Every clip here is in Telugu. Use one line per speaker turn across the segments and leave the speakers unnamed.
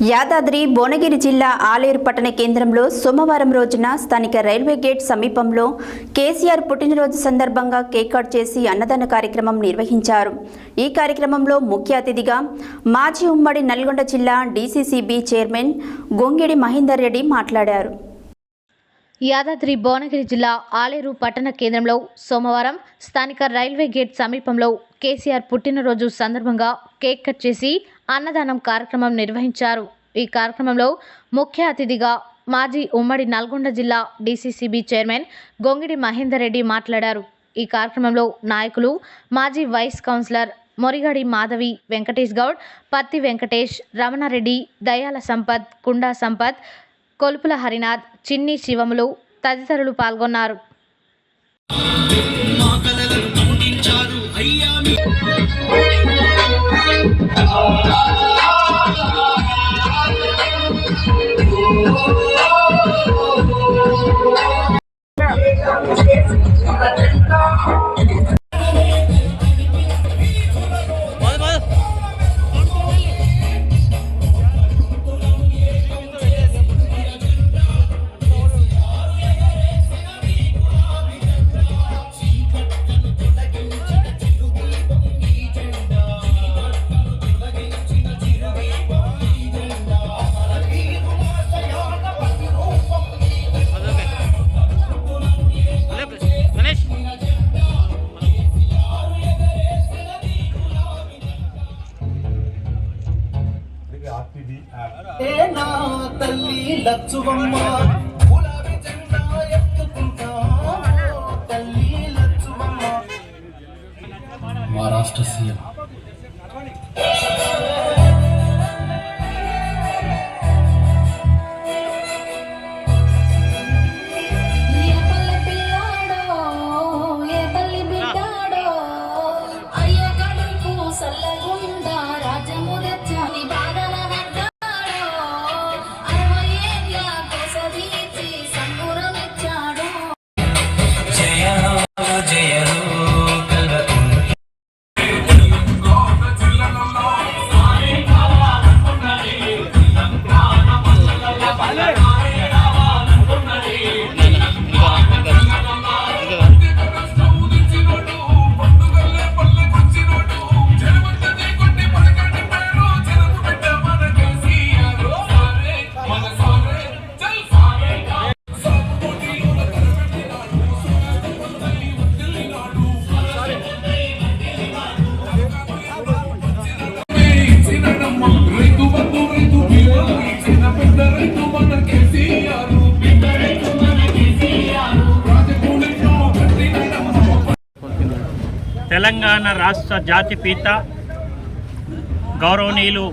యాదాద్రి భువనగిరి జిల్లా ఆలేరు పట్టణ కేంద్రంలో సోమవారం రోజున స్థానిక రైల్వే గేట్ సమీపంలో కేసీఆర్ పుట్టినరోజు సందర్భంగా కేక్ కట్ చేసి అన్నదాన కార్యక్రమం నిర్వహించారు. ఈ కార్యక్రమంలో ముఖ్య అతిథిగా మాజీ ఉమ్మడి నల్గొండ జిల్లా డీసీసీబీ చైర్మన్ గొంగిడి మహేందర్ రెడ్డి మాట్లాడారు.
యాదాద్రి భువనగిరి జిల్లా ఆలేరు పట్టణ కేంద్రంలో సోమవారం స్థానిక రైల్వే గేట్ సమీపంలో కేసీఆర్ పుట్టినరోజు సందర్భంగా కేక్ కట్ చేసి అన్నదానం కార్యక్రమం నిర్వహించారు. ఈ కార్యక్రమంలో ముఖ్య అతిథిగా మాజీ ఉమ్మడి నల్గొండ జిల్లా డీసీసీబీ చైర్మన్ గొంగిడి మహేందర్ రెడ్డి మాట్లాడారు. ఈ కార్యక్రమంలో నాయకులు మాజీ వైస్ కౌన్సిలర్ మొరిగడి మాధవి వెంకటేష్ గౌడ్ పత్తి వెంకటేష్ రమణారెడ్డి దయాల సంపత్ కుండా సంపత్ కొలుపుల హరినాథ్ చిన్ని శివములు తదితరులు పాల్గొన్నారు.
Oh, తల్లి లచ్చువమ్మ గులాబీ జెండా ఎత్తుకుంటా తల్లి లచ్చువమ్మ.
మా రాష్ట్ర సీఎం.
తెలంగాణ రాష్ట్ర జాతిపీత గౌరవనీయులు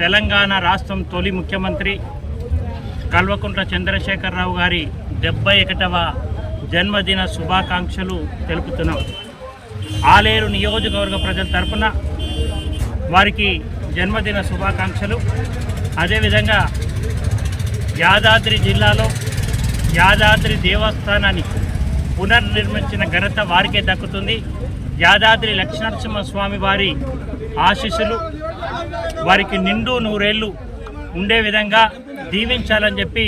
తెలంగాణ రాష్ట్రం తొలి ముఖ్యమంత్రి కల్వకుంట్ల చంద్రశేఖరరావు గారి డెబ్బై ఒకటవ జన్మదిన శుభాకాంక్షలు తెలుపుతున్నాం. ఆలేరు నియోజకవర్గ ప్రజల తరపున వారికి జన్మదిన శుభాకాంక్షలు. అదేవిధంగా యాదాద్రి జిల్లాలో యాదాద్రి దేవస్థానాన్ని పునర్నిర్మించిన ఘనత వారికే దక్కుతుంది. యాదాద్రి లక్ష్మణసింహ స్వామి వారి ఆశీస్సులు వారికి నిండు నూరేళ్ళు ఉండే విధంగా దీవించాలని చెప్పి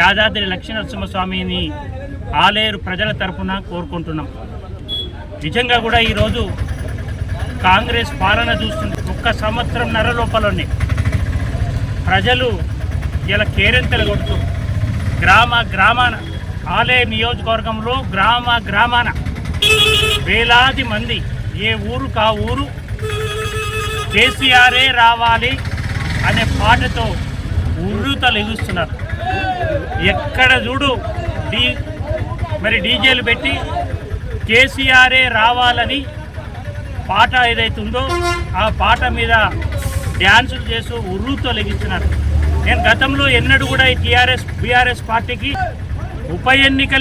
యాదాద్రి లక్ష్మీనరసింహ స్వామిని ఆలేరు ప్రజల తరఫున కోరుకుంటున్నాం. నిజంగా కూడా ఈరోజు కాంగ్రెస్ పాలన చూస్తుంది. ఒక్క సంవత్సరం నర లోపలనే ప్రజలు ఇలా కేరింతలు కొడుతూ గ్రామ గ్రామాన ఆలయ నియోజకవర్గంలో గ్రామ గ్రామాన వేలాది మంది ఏ ఊరు కా ఊరు? కేసీఆరే రావాలి అనే పాటతో ఉర్రుతలు ఎక్కడ చూడు డీ మరి డీజేలు పెట్టి కేసీఆరే రావాలని పాట ఏదైతే ఉందో ఆ పాట మీద డ్యాన్సులు చేస్తూ ఉర్రుతో లెగిస్తున్నారు నేను గతంలో ఎన్నడూ కూడా ఈ టీఆర్ఎస్ బీఆర్ఎస్ పార్టీకి ఉప ఎన్నికలే